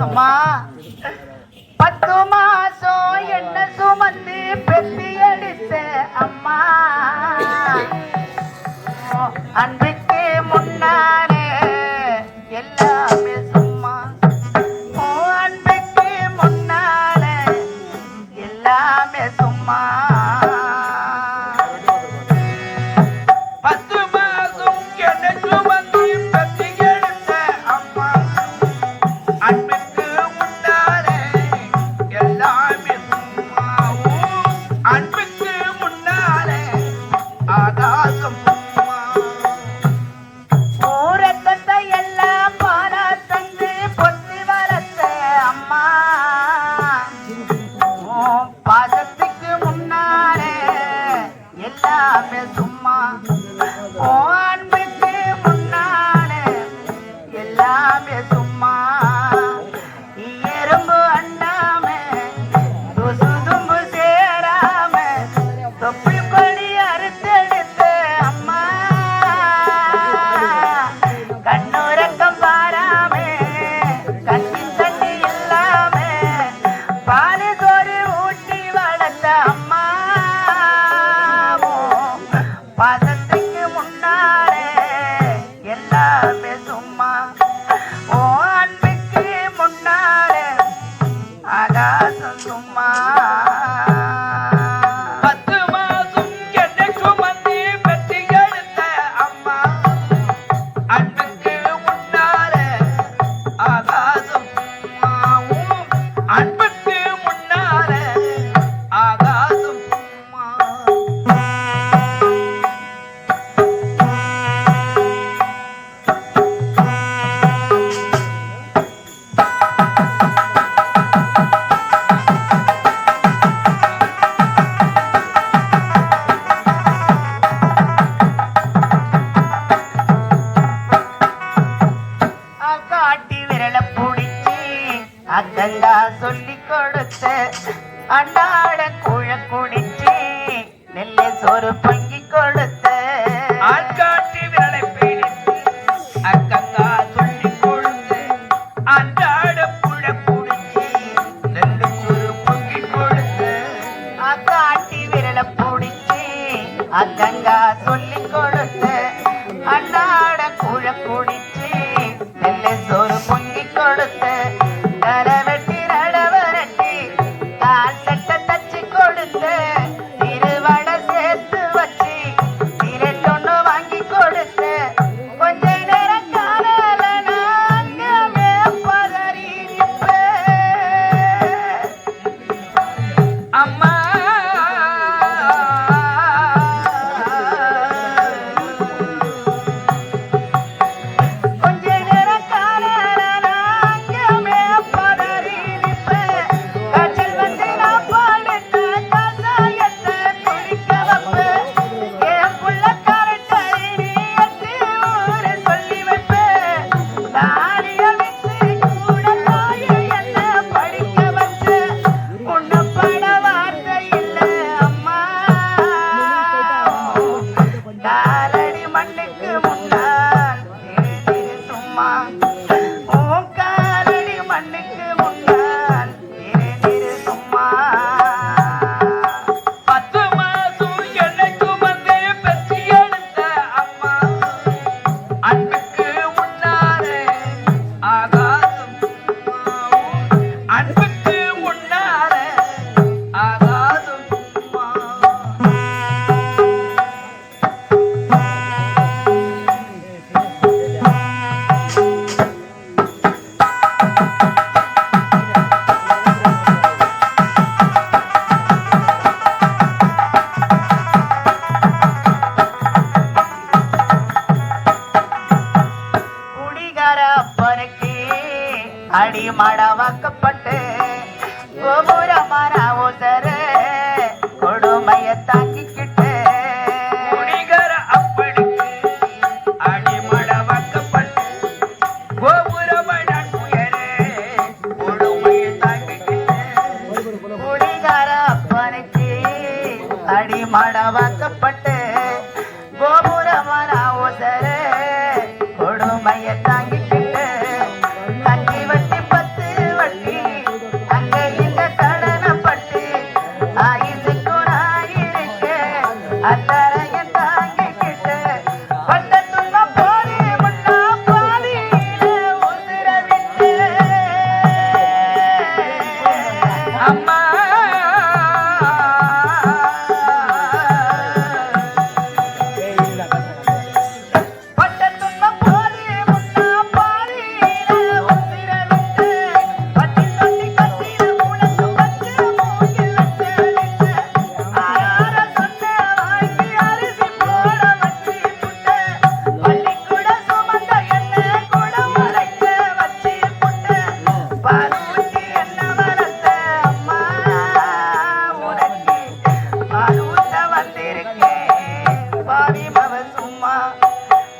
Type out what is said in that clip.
அம்மா. பத்து மாசம் என்ன சுமந்து பெத்தி எடுத்த அம்மா. அன்பு 把这 ஒரு பங்கி கொடுத்த ஆட்காட்டி விரலை பிடித்து அக்கங்கா சொல்லி கொழுந்து அன்றாட புழ குடிச்சி நெல்லுக்கு ஒரு பொங்கி கொடுத்து அக்காட்டி விரலை அக்கங்கா சொல்லி